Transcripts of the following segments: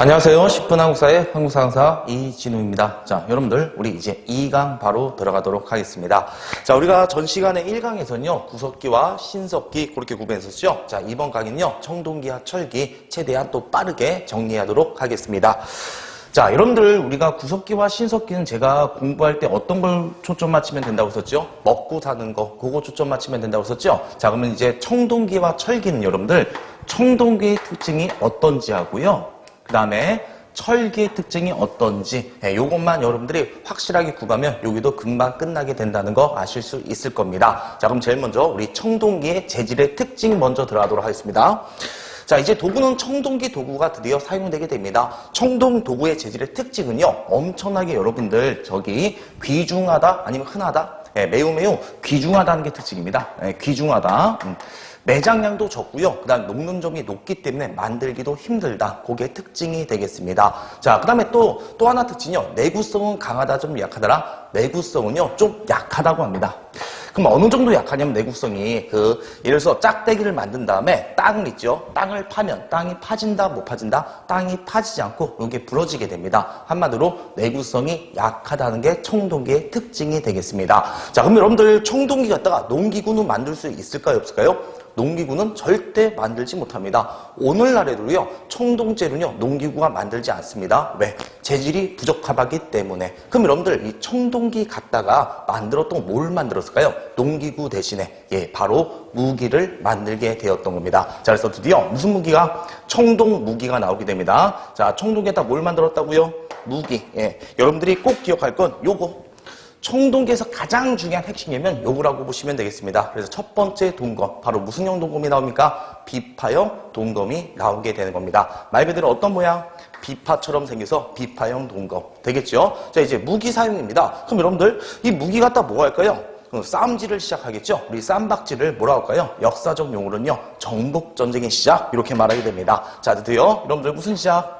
안녕하세요. 10분 한국사의 한국사 강사 이진우입니다. 자, 여러분들, 우리 이제 2강 바로 들어가도록 하겠습니다. 자, 우리가 전 시간에 1강에서는요, 구석기와 신석기 그렇게 구분했었죠. 자, 이번 강의는요, 청동기와 철기 최대한 또 빠르게 정리하도록 하겠습니다. 자, 여러분들, 우리가 구석기와 신석기는 제가 공부할 때 어떤 걸 초점 맞추면 된다고 했었죠? 먹고 사는 거, 그거 초점 맞추면 된다고 했었죠? 자, 그러면 이제 청동기와 철기는 여러분들, 청동기의 특징이 어떤지 하고요. 그 다음에 철기의 특징이 어떤지 예, 요것만 여러분들이 확실하게 구가면 여기도 금방 끝나게 된다는 거 아실 수 있을 겁니다. 자 그럼 제일 먼저 우리 청동기의 재질의 특징 먼저 들어가도록 하겠습니다. 자 이제 도구는 청동기 도구가 드디어 사용되게 됩니다. 청동 도구의 재질의 특징은요 엄청나게 여러분들 저기 귀중하다 아니면 흔하다 예, 매우 매우 귀중하다는 게 특징입니다. 예, 귀중하다. 음. 매장량도 적고요. 그다음 녹는 점이 높기 때문에 만들기도 힘들다. 그게 특징이 되겠습니다. 자, 그다음에 또 또 하나 특징이요. 내구성은 강하다 좀 약하더라. 내구성은요 좀 약하다고 합니다. 그럼 어느 정도 약하냐면 내구성이 그 예를 들어서 짝대기를 만든 다음에 땅을 있죠. 땅을 파면 땅이 파진다 못 파진다. 땅이 파지지 않고 이게 부러지게 됩니다. 한마디로 내구성이 약하다는 게 청동기의 특징이 되겠습니다. 자, 그럼 여러분들 청동기 갖다가 농기구는 만들 수 있을까요, 없을까요? 농기구는 절대 만들지 못합니다. 오늘날에도요, 청동재로는요, 농기구가 만들지 않습니다. 왜? 재질이 부적합하기 때문에. 그럼 여러분들, 이 청동기 갖다가 만들었던 뭘 만들었 을까요? 농기구 대신에, 예, 바로 무기를 만들게 되었던 겁니다. 자, 그래서 드디어 무슨 무기가? 청동 무기가 나오게 됩니다. 자, 청동기에다 뭘 만들었다고요? 무기. 예. 여러분들이 꼭 기억할 건 요거. 청동기에서 가장 중요한 핵심이면 요거라고 보시면 되겠습니다. 그래서 첫 번째 동검, 바로 무슨 형 동검이 나옵니까? 비파형 동검이 나오게 되는 겁니다. 말 그대로 어떤 모양? 비파처럼 생겨서 비파형 동검. 되겠죠? 자, 이제 무기 사용입니다. 그럼 여러분들, 이 무기 갖다 뭐 할까요? 싸움질을 시작하겠죠? 우리 쌈박질을 뭐라고 할까요? 역사적 용어로는요, 정복 전쟁의 시작, 이렇게 말하게 됩니다. 자, 드디어 여러분들 무슨 시작?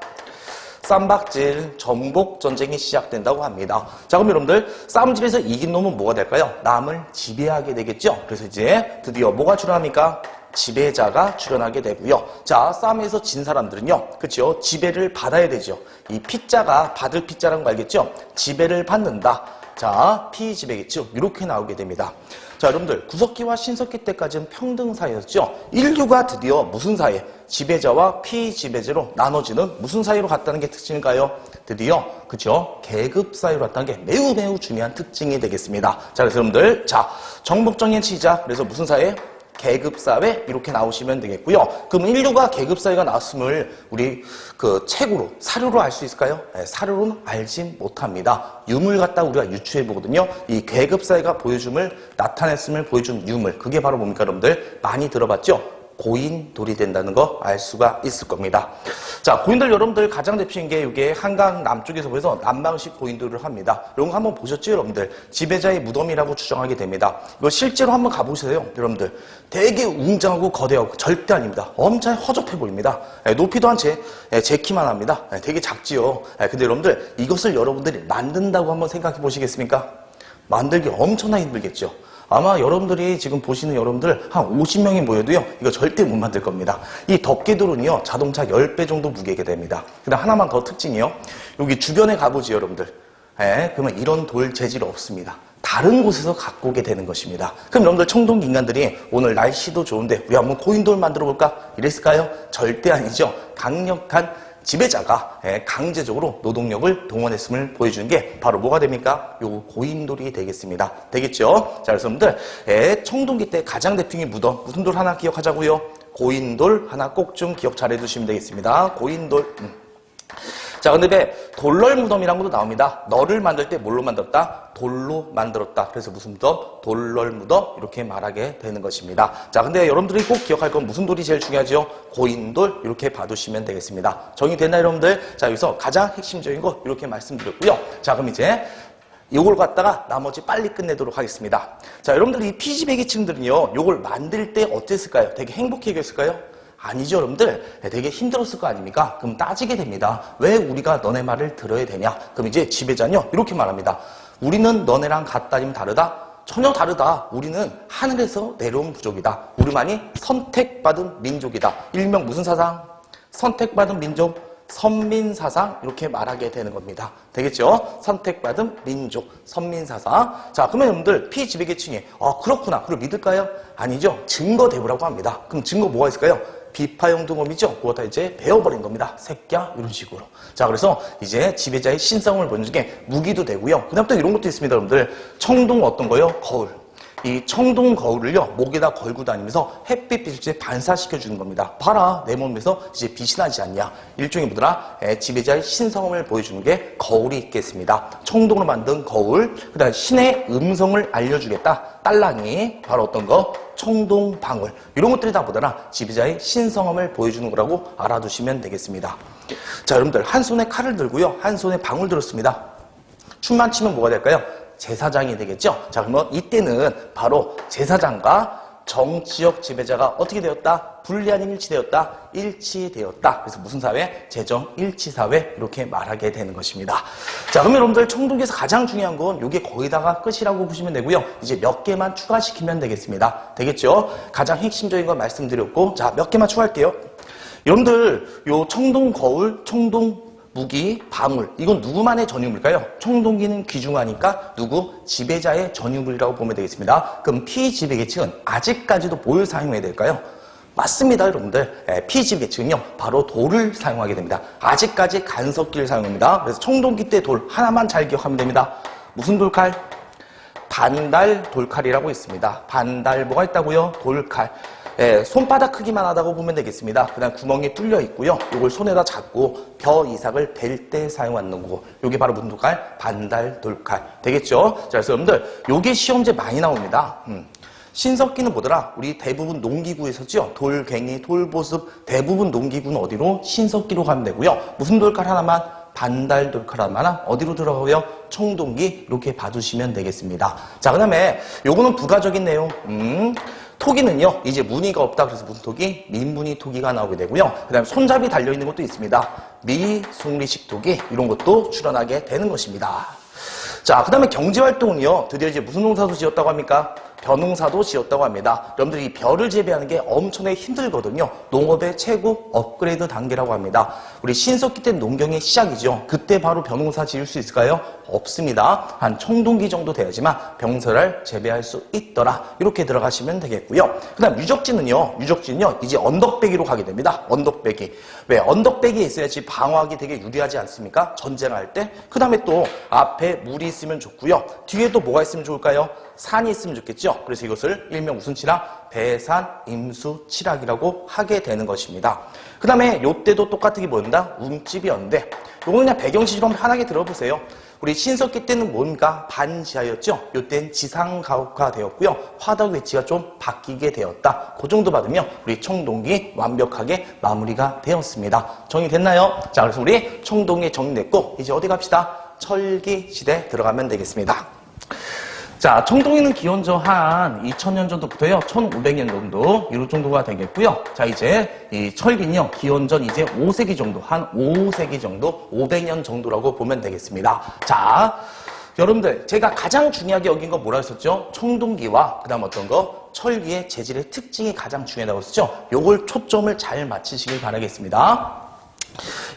쌈박질, 정복 전쟁이 시작된다고 합니다. 자, 그럼 여러분들 쌈질에서 이긴 놈은 뭐가 될까요? 남을 지배하게 되겠죠. 그래서 이제 드디어 뭐가 출연합니까? 지배자가 출연하게 되고요. 자, 싸움에서 진 사람들은요, 그렇죠? 지배를 받아야 되죠. 이 피자가 받을 피자라는 거 알겠죠? 지배를 받는다. 자, 피지배겠죠. 이렇게 나오게 됩니다. 자, 여러분들 구석기와 신석기 때까지는 평등 사회였죠. 인류가 드디어 무슨 사회? 지배자와 피지배자로 나눠지는 무슨 사회로 갔다는 게 특징일까요? 드디어 그죠? 계급 사회로 갔다는 게 매우 매우 중요한 특징이 되겠습니다. 자, 그래서 여러분들 자 정복정의 시작. 그래서 무슨 사회? 계급사회 이렇게 나오시면 되겠고요. 그럼 인류가 계급사회가 나왔음을 우리 그 책으로 사료로 알 수 있을까요? 네, 사료로는 알지 못합니다. 유물 갖다 우리가 유추해 보거든요. 이 계급사회가 보여줌을 나타냈음을 보여준 유물 그게 바로 뭡니까 여러분들 많이 들어봤죠? 고인돌이 된다는 거 알 수가 있을 겁니다. 자, 고인돌 여러분들 가장 대표인 게 이게 한강 남쪽에서 보여서 남방식 고인돌을 합니다. 이런 거 한번 보셨죠, 여러분들? 지배자의 무덤이라고 추정하게 됩니다. 이거 실제로 한번 가보세요, 여러분들. 되게 웅장하고 거대하고 절대 아닙니다. 엄청 허접해 보입니다. 예, 높이도 한 제, 예, 제 키만 합니다. 예, 되게 작지요. 예, 근데 여러분들 이것을 여러분들이 만든다고 한번 생각해 보시겠습니까? 만들기 엄청나게 힘들겠죠. 아마 여러분들이 지금 보시는 여러분들 한 50명이 모여도요, 이거 절대 못 만들 겁니다. 이 덮개돌은요, 자동차 10배 정도 무게게 됩니다. 그 다음 하나만 더 특징이요. 여기 주변에 가보지, 여러분들. 예, 그러면 이런 돌 재질 없습니다. 다른 곳에서 갖고 오게 되는 것입니다. 그럼 여러분들 청동 인간들이 오늘 날씨도 좋은데 우리 한번 고인돌 만들어 볼까? 이랬을까요? 절대 아니죠. 강력한 지배자가 예, 강제적으로 노동력을 동원했음을 보여주는 게 바로 뭐가 됩니까? 요 고인돌이 되겠습니다. 되겠죠? 자, 그래서 여러분들 예, 청동기 때 가장 대표적인 무덤 무슨 돌 하나 기억하자고요? 고인돌 하나 꼭 좀 기억 잘 해두시면 되겠습니다. 고인돌. 음. 자, 근데 왜 돌널 무덤이란 것도 나옵니다. 너를 만들 때 뭘로 만들었다? 돌로 만들었다. 그래서 무슨 무덤? 돌널 무덤 이렇게 말하게 되는 것입니다. 자, 근데 여러분들이 꼭 기억할 건 무슨 돌이 제일 중요하죠? 고인돌 이렇게 봐두시면 되겠습니다. 정의됐나 여러분들? 자, 여기서 가장 핵심적인 거 이렇게 말씀드렸고요. 자, 그럼 이제 요걸 갖다가 나머지 빨리 끝내도록 하겠습니다. 자, 여러분들 이 피지배기층들은요, 요걸 만들 때 어땠을까요? 되게 행복해 했을까요? 아니죠, 여러분들. 되게 힘들었을 거 아닙니까? 그럼 따지게 됩니다. 왜 우리가 너네 말을 들어야 되냐? 그럼 이제 지배자는요, 이렇게 말합니다. 우리는 너네랑 같다 아니면 다르다? 전혀 다르다. 우리는 하늘에서 내려온 부족이다. 우리만이 선택받은 민족이다. 일명 무슨 사상? 선택받은 민족, 선민사상 이렇게 말하게 되는 겁니다. 되겠죠? 선택받은 민족, 선민사상. 자, 그러면 여러분들 피지배계층이 아 그렇구나. 그걸 믿을까요? 아니죠. 증거 대부라고 합니다. 그럼 증거 뭐가 있을까요? 비파형 등업이죠. 그거 다 이제 배워버린 겁니다. 새끼야 이런 식으로. 자 그래서 이제 지배자의 신성을 보여주는 게 무기도 되고요. 그다음 또 이런 것도 있습니다, 여러분들. 청동 어떤 거요? 거울. 이 청동 거울을요 목에다 걸고 다니면서 햇빛 빛을 반사시켜 주는 겁니다. 봐라 내 몸에서 이제 빛이 나지 않냐. 일종의 뭐더라 에, 지배자의 신성함을 보여주는 게 거울이 있겠습니다. 청동으로 만든 거울. 그다음 신의 음성을 알려주겠다. 딸랑이 바로 어떤 거 청동 방울 이런 것들이 다 보더라 지배자의 신성함을 보여주는 거라고 알아두시면 되겠습니다. 자 여러분들 한 손에 칼을 들고요 한 손에 방울 들었습니다. 춤만 치면 뭐가 될까요? 제사장이 되겠죠? 자, 그러면 이때는 바로 제사장과 정치적 지배자가 어떻게 되었다? 아닌 일치되었다? 일치되었다. 그래서 무슨 사회? 재정 일치 사회 이렇게 말하게 되는 것입니다. 자, 그러면 여러분들 청동기에서 가장 중요한 건 이게 거의다가 끝이라고 보시면 되고요. 이제 몇 개만 추가시키면 되겠습니다. 되겠죠? 가장 핵심적인 건 말씀드렸고, 자, 몇 개만 추가할게요. 여러분들 요 청동 거울, 청동 무기, 방울 이건 누구만의 전유물일까요? 청동기는 귀중하니까 누구? 지배자의 전유물이라고 보면 되겠습니다. 그럼 피지배 계층은 아직까지도 뭘 사용해야 될까요? 맞습니다, 여러분들. 예, 피지배층은요, 바로 돌을 사용하게 됩니다. 아직까지 간섭기를 사용합니다. 그래서 청동기 때 돌 하나만 잘 기억하면 됩니다. 무슨 돌칼? 반달 돌칼이라고 있습니다. 반달 뭐가 있다고요? 돌칼. 예, 손바닥 크기만 하다고 보면 되겠습니다. 그다음 구멍이 뚫려 있고요. 이걸 손에다 잡고 벼 이삭을 벨 때 사용하는 거고, 요게 바로 무슨 돌칼? 반달 돌칼. 되겠죠? 자, 그래서 여러분들, 요게 시험제 많이 나옵니다. 음. 신석기는 뭐더라? 우리 대부분 농기구에서죠. 돌갱이, 돌보습, 대부분 농기구는 어디로? 신석기로 가면 되고요. 무슨 돌칼 하나만? 반달 돌칼 하나만 어디로 들어가고요? 청동기 이렇게 봐주시면 되겠습니다. 자, 그 다음에 요거는 부가적인 내용. 음. 토기는요, 이제 무늬가 없다. 그래서 무슨 토기? 민무늬 토기가 나오게 되고요. 그 다음에 손잡이 달려있는 것도 있습니다. 미송리식 토기, 이런 것도 출연하게 되는 것입니다. 자, 그 다음에 경제활동은요, 드디어 이제 무슨 농사도 지었다고 합니까? 벼농사도 지었다고 합니다. 여러분들이 이 벼를 재배하는 게 엄청나게 힘들거든요. 농업의 최고 업그레이드 단계라고 합니다. 우리 신석기 때 농경의 시작이죠. 그때 바로 벼농사 지을 수 있을까요? 없습니다. 한 청동기 정도 돼야지만 병설을 재배할 수 있더라. 이렇게 들어가시면 되겠고요. 그 다음 유적지는요. 유적지는요. 이제 언덕배기로 가게 됩니다. 언덕배기. 왜? 언덕배기에 있어야지 방어하기 되게 유리하지 않습니까? 전쟁할 때. 그 다음에 또 앞에 물이 있으면 좋고요. 뒤에 또 뭐가 있으면 좋을까요? 산이 있으면 좋겠죠. 그래서 이것을 일명 무슨 칠학? 배산 임수 칠학이라고 하게 되는 것입니다. 그 다음에 요때도 똑같은 게 뭐였다? 움집이었는데 요거는 그냥 배경시로 한번 편하게 들어보세요. 우리 신석기 때는 뭔가 반지하였죠. 요때는 지상가옥화 되었고요. 화덕 위치가 좀 바뀌게 되었다. 그 정도 받으면 우리 청동기 완벽하게 마무리가 되었습니다. 정리됐나요? 자, 그래서 우리 청동기 정리됐고 이제 어디 갑시다? 철기 시대 들어가면 되겠습니다. 자, 청동기는 기원전 한 2000년 정도부터요, 1500년 정도, 이런 정도가 되겠고요. 자, 이제 이 철기는요, 기원전 이제 5세기 정도, 한 5세기 정도, 500년 정도라고 보면 되겠습니다. 자, 여러분들, 제가 가장 중요하게 여긴 거 뭐라 했었죠? 청동기와, 그 다음 어떤 거? 철기의 재질의 특징이 가장 중요하다고 했었죠? 요걸 초점을 잘 맞추시길 바라겠습니다.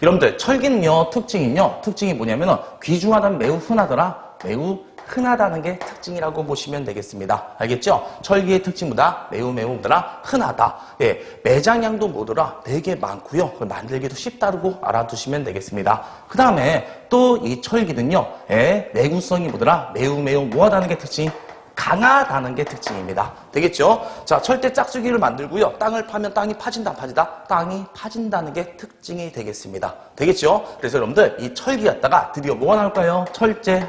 여러분들, 철기는요, 특징은요, 특징이 뭐냐면은, 귀중하다는 매우 흔하더라, 매우 흔하다는 게 특징이라고 보시면 되겠습니다. 알겠죠? 철기의 특징보다 매우 매우 뭐더라? 흔하다. 예, 매장량도 뭐더라? 되게 많고요. 만들기도 쉽다고 알아두시면 되겠습니다. 그 다음에 또 이 철기는요, 예, 내구성이 뭐더라? 매우 매우 뭐하다는 게 특징? 강하다는 게 특징입니다. 되겠죠? 자, 철대 짝수기를 만들고요. 땅을 파면 땅이 파진다, 안 파지다? 땅이 파진다는 게 특징이 되겠습니다. 되겠죠? 그래서 여러분들, 이 철기 갖다가 드디어 뭐가 나올까요? 철제,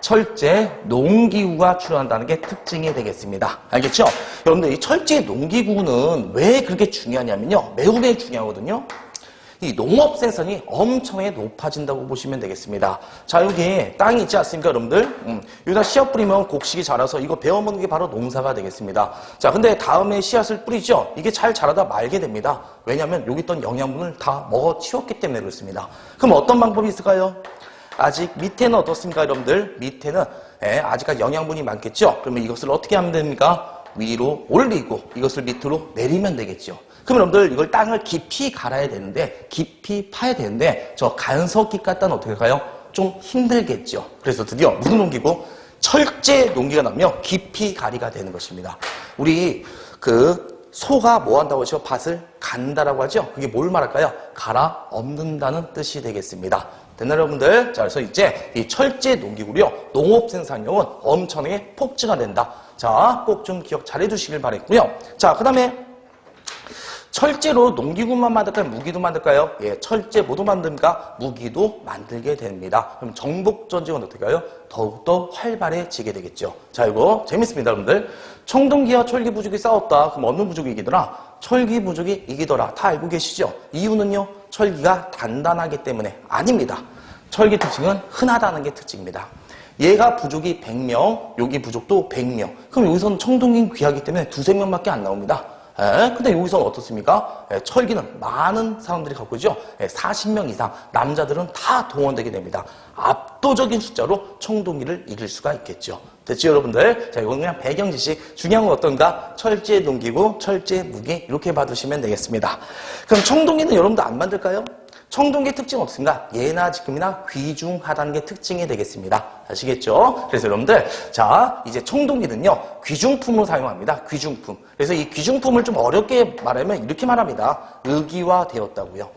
철제 농기구가 출현한다는 게 특징이 되겠습니다. 알겠죠? 여러분들 이 철제 농기구는 왜 그렇게 중요하냐면요. 매우 매우 중요하거든요. 이 농업 생산이 엄청나게 높아진다고 보시면 되겠습니다. 자, 여기 땅이 있지 않습니까, 여러분들? 음, 여기다 씨앗 뿌리면 곡식이 자라서 이거 베어먹는 게 바로 농사가 되겠습니다. 자, 근데 다음에 씨앗을 뿌리죠? 이게 잘 자라다 말게 됩니다. 왜냐하면 여기 있던 영양분을 다 먹어 치웠기 때문에 그렇습니다. 그럼 어떤 방법이 있을까요? 아직 밑에는 어떻습니까, 여러분들? 밑에는 예, 아직까지 영양분이 많겠죠? 그러면 이것을 어떻게 하면 됩니까? 위로 올리고 이것을 밑으로 내리면 되겠죠. 그럼 여러분들 이걸 땅을 깊이 갈아야 되는데 깊이 파야 되는데 저 간석기 갖다는 어떻게 할까요? 좀 힘들겠죠. 그래서 드디어 무슨 농기고 철제 농기가 나면 깊이 가리가 되는 것입니다. 우리 그 소가 뭐 한다고 하죠? 밭을 간다라고 하죠? 그게 뭘 말할까요? 갈아 엎는다는 뜻이 되겠습니다. 됐나요, 여러분들? 자, 그래서 이제 이 철제 농기구요. 농업 생산량은 엄청나게 폭증가 된다. 자, 꼭 좀 기억 잘 해두시길 바랬고요. 자, 그 다음에 철제로 농기구만 만들까요? 무기도 만들까요? 예, 철제 모두 만듭니까? 무기도 만들게 됩니다. 그럼 정복 전쟁은 어떻게 가요? 더욱더 활발해지게 되겠죠. 자, 이거 재밌습니다, 여러분들. 청동기와 철기 부족이 싸웠다. 그럼 어느 부족이 이기더라? 철기 부족이 이기더라. 다 알고 계시죠? 이유는요, 철기가 단단하기 때문에 아닙니다. 철기 특징은 흔하다는 게 특징입니다. 얘가 부족이 100명, 여기 부족도 100명. 그럼 여기서는 청동기 귀하기 때문에 두세 명밖에 안 나옵니다. 에, 근데 여기서는 어떻습니까? 에, 철기는 많은 사람들이 갖고 있죠. 에, 40명 이상 남자들은 다 동원되게 됩니다. 압도적인 숫자로 청동기를 이길 수가 있겠죠. 됐죠, 여러분들? 자, 이건 그냥 배경 지식. 중요한 건 어떤가? 철제 농기고, 철제 무기 이렇게 봐두시면 되겠습니다. 그럼 청동기는 여러분들 안 만들까요? 청동기 특징 없습니다. 예나 지금이나 귀중하다는 게 특징이 되겠습니다. 아시겠죠? 그래서 여러분들, 자, 이제 청동기는요, 귀중품으로 사용합니다. 귀중품. 그래서 이 귀중품을 좀 어렵게 말하면 이렇게 말합니다. 의기화 되었다고요.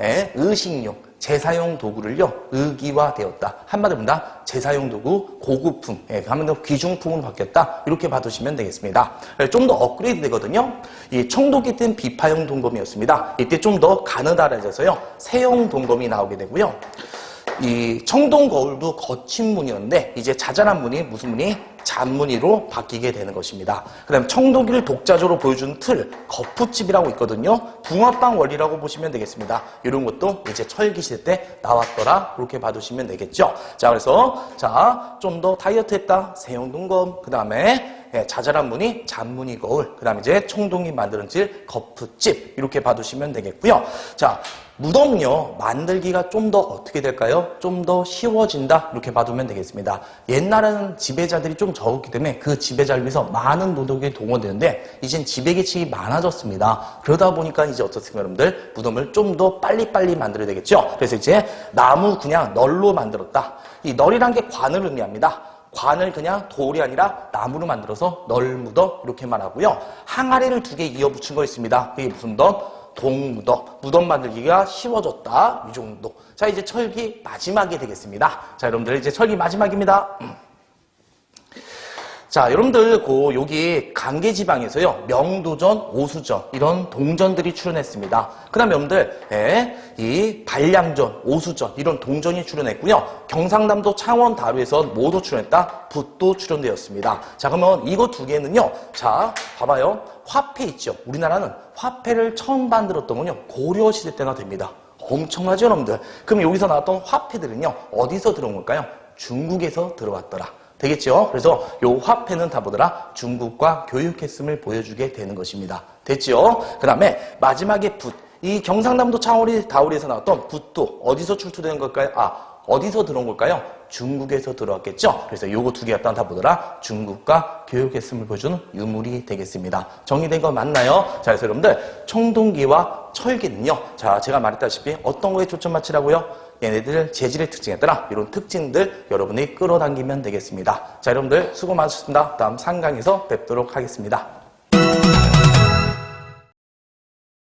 예, 의식용, 제사용 도구를요, 의기화되었다. 한마디로 본다, 제사용 도구, 고급품, 예, 한마디로 귀중품으로 바뀌었다. 이렇게 봐두시면 되겠습니다. 좀 더 업그레이드 되거든요. 이 청동기 때는 비파용 동검이었습니다. 이때 좀 더 가느다라져서요, 새용 동검이 나오게 되고요. 이 청동 거울도 거친 문이었는데 이제 자잘한 문이 무슨 문이 잔무늬로 바뀌게 되는 것입니다. 그다음 청동기를 독자적으로 보여주는 틀 거푸집이라고 있거든요. 붕어빵 원리라고 보시면 되겠습니다. 이런 것도 이제 철기 시대 때 나왔더라 그렇게 봐두시면 되겠죠. 자 그래서 자 좀 더 다이어트했다 세용 동검 그 다음에 예, 자잘한 무늬, 잔무늬 거울, 그 다음에 이제 청동기 만드는 질, 거푸집, 이렇게 봐두시면 되겠고요. 자, 무덤요, 만들기가 좀 더 어떻게 될까요? 좀 더 쉬워진다, 이렇게 봐두면 되겠습니다. 옛날에는 지배자들이 좀 적었기 때문에 그 지배자를 위해서 많은 노동이 동원되는데, 이젠 지배계층이 많아졌습니다. 그러다 보니까 이제 어떻습니까, 여러분들? 무덤을 좀 더 빨리빨리 만들어야 되겠죠? 그래서 이제 나무 그냥 널로 만들었다. 이 널이란 게 관을 의미합니다. 관을 그냥 돌이 아니라 나무로 만들어서 널무더 이렇게 말하고요. 항아리를 두 개 이어 붙인 거 있습니다. 그게 무슨 무덤? 동무덤. 무덤 만들기가 쉬워졌다. 이 정도. 자, 이제 철기 마지막이 되겠습니다. 자, 여러분들 이제 철기 마지막입니다. 자, 여러분들, 그, 여기 강계 지방에서요, 명도전, 오수전, 이런 동전들이 출연했습니다. 그 다음에 여러분들, 예, 이 반량전, 오수전, 이런 동전이 출연했고요. 경상남도 창원 다루에서 모두 출연했다, 붓도 출연되었습니다. 자, 그러면 이거 두 개는요, 자, 봐봐요. 화폐 있죠. 우리나라는 화폐를 처음 만들었던 건요, 고려 시대 때나 됩니다. 엄청나죠, 여러분들? 그럼 여기서 나왔던 화폐들은요, 어디서 들어온 걸까요? 중국에서 들어왔더라. 되겠죠? 그래서 요 화폐는 다 보더라 중국과 교육했음을 보여주게 되는 것입니다. 됐죠? 그 다음에 마지막에 붓. 이 경상남도 창원이 다우리에서 나왔던 붓도 어디서 출토되는 걸까요? 아, 어디서 들어온 걸까요? 중국에서 들어왔겠죠? 그래서 요거 두개 갖다 다 보더라 중국과 교육했음을 보여주는 유물이 되겠습니다. 정리된 거 맞나요? 자, 그래서 여러분들 청동기와 철기는요. 자, 제가 말했다시피 어떤 거에 초점 맞추라고요? 얘네들 재질의 특징에 따라 이런 특징들 여러분이 끌어당기면 되겠습니다. 자, 여러분들 수고 많으셨습니다. 다음 상강에서 뵙도록 하겠습니다.